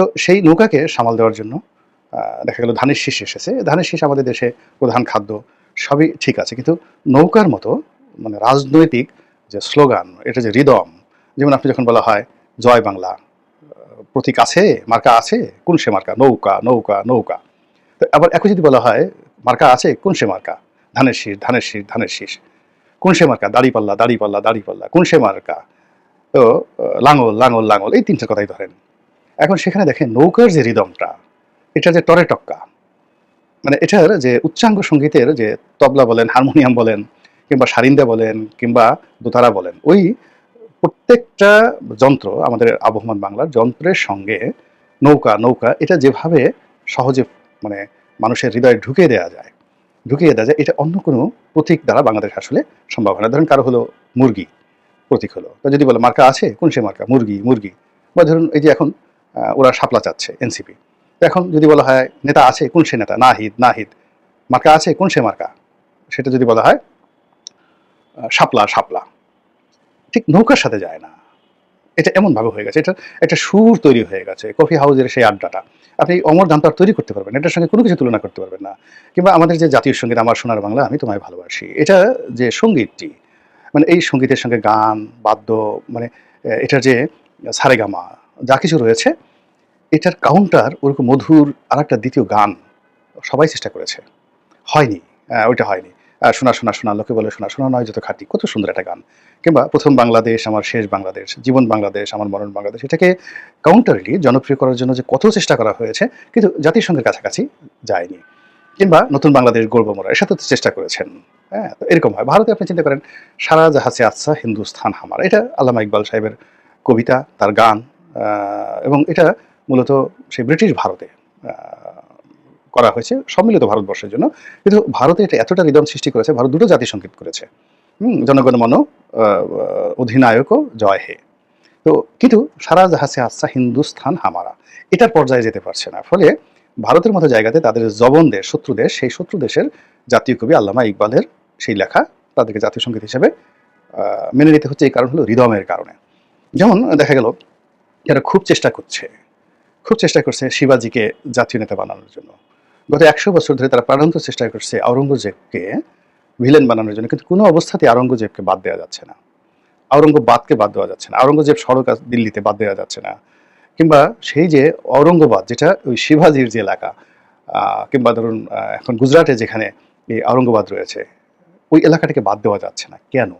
তো সেই নৌকাকে সামাল দেওয়ার জন্য দেখা গেল ধানের শীষ এসেছে। ধানের শীষ আমাদের দেশে প্রধান খাদ্য, সবই ঠিক আছে। কিন্তু নৌকার মতো মানে রাজনৈতিক যে স্লোগান, এটা যে রিদম, যেমন আপনি যখন বলা হয়, জয় বাংলা প্রতীক আছে, মার্কা আছে, কোন সে মার্কা? নৌকা নৌকা নৌকা। তো আবার একই যদি বলা হয়, মার্কা আছে, কোন সে মার্কা? ধানের শীষ ধানের শীষ ধানের শীষ। কোন সে মার্কা? দাড়ি পাল্লা দাড়ি পাল্লা দাড়ি পাল্লা কোন সে মার্কা? তো লাঙল লাঙল লাঙল, এই তিনটার কথাই ধরেন। এখন সেখানে দেখেন নৌকার যে রিদমটা এটা যে টরে টক্কা মানে এটার যে উচ্চাঙ্গ সঙ্গীতের যে তবলা বলেন, হারমোনিয়াম বলেন, কিংবা সারিন্দা বলেন, কিংবা দোতারা বলেন, ওই প্রত্যেকটা যন্ত্র আমাদের আবহমান বাংলার যন্ত্রের সঙ্গে নৌকা নৌকা, এটা যেভাবে সহজে মানে মানুষের হৃদয়ে ঢুকিয়ে দেওয়া যায়, ঢুকিয়ে দেওয়া যায়, এটা অন্য কোনো প্রতীক দ্বারা বাংলাদেশ আসলে সম্ভব হয় না। ধরুন কারও হলো মুরগি, প্রতীক হলো। তো যদি বলে, মার্কা আছে? কোন সে মার্কা? মুরগি মুরগি। বা ধরুন এই যে এখন ওরা শাপলা চাচ্ছে এনসিপি এখন যদি বলা হয় নেতা আছে কোন সে নেতা? নাহিদ নাহিদ। মার্কা আছে? কোন সে মার্কা? সেটা যদি বলা হয় আহ, শাপলা শাপলা ঠিক নৌকার সাথে যায় না। এটা এমনভাবে হয়ে গেছে এটা একটা সুর তৈরি হয়ে গেছে কফি হাউজের সেই আড্ডাটা। আপনি অমর গান তো তৈরি করতে পারবেন এটার সঙ্গে কোনো কিছু তুলনা করতে পারবেন না। কিংবা আমাদের যে জাতীয় সংগীত আমার সোনার বাংলা আমি তোমায় ভালোবাসি। এটা যে সঙ্গীতটি মানে এই সঙ্গীতের সঙ্গে গান বাদ্য মানে এটার যে সারেগামা যা কিছু রয়েছে, এটার কাউন্টার ওরকম মধুর আর একটা দ্বিতীয় গান সবাই চেষ্টা করেছে। হয়নি ওইটা হয়নি। শোনা শোনা শোনা, লোকে বলে শোনা শোনা নয়, যত খাঁটি, কত সুন্দর একটা গান। কিংবা প্রথম বাংলাদেশ, আমার শেষ বাংলাদেশ, জীবন বাংলাদেশ, আমার মরণ বাংলাদেশ, এটাকে কাউন্টারলি জনপ্রিয় করার জন্য যে কত চেষ্টা করা হয়েছে, কিন্তু জাতিসংঘের কাছাকাছি যায়নি। কিংবা নতুন বাংলাদেশ গর্ব মোরা, এর সাথে তো চেষ্টা করেছেন। হ্যাঁ তো এরকম হয়। ভারতে আপনি চিন্তা করেন, সারা জাহাজে আচ্ছা হিন্দুস্থান হামার। এটা আল্লামা ইকবাল সাহেবের কবিতা, তার গান এবং এটা মূলত সেই ব্রিটিশ ভারতে করা হয়েছে সম্মিলিত ভারতবর্ষের জন্য। কিন্তু ভারতে এটা এতটা রিদম সৃষ্টি করেছে, ভারত দুটো জাতি সংগীত করেছে। জনগণ মন অধিনায়ক জয় হে। তো কিন্তু সারা জাহাজে আচ্ছা হিন্দুস্থান হামারা। এটার পর্যায়ে যেতে পারছে না। ফলে ভারতের মতো জায়গাতে তাদের জবন দেশ, শত্রু দেশ, সেই শত্রু দেশের জাতীয় কবি আল্লামা ইকবালের সেই লেখা তাদেরকে জাতীয় সংগীত হিসেবে মেনে নিতে হচ্ছে। এই কারণ হলো হৃদমের কারণে। যেমন দেখা গেল যারা খুব চেষ্টা করছে। খুব চেষ্টা করছে শিবাজিকে জাতীয় নেতা বানানোর জন্য। গত একশো বছর ধরে তারা প্রাণান্ত চেষ্টা করছে আওরঙ্গজেবকে ভিলেন বানানোর জন্য, কিন্তু কোনো অবস্থাতেই আওরঙ্গজেবকে বাদ দেওয়া যাচ্ছে না। আওরঙ্গবাদকে বাদ দেওয়া যাচ্ছে না। আওরঙ্গজেব সড়ক দিল্লিতে বাদ দেওয়া যাচ্ছে না। কিংবা সেই যে ঔরঙ্গাবাদ, যেটা ওই শিবাজির যে এলাকা কিংবা ধরুন এখন গুজরাটে যেখানে এই আওরঙ্গবাদ রয়েছে, ওই এলাকাটাকে বাদ দেওয়া যাচ্ছে না। কেন?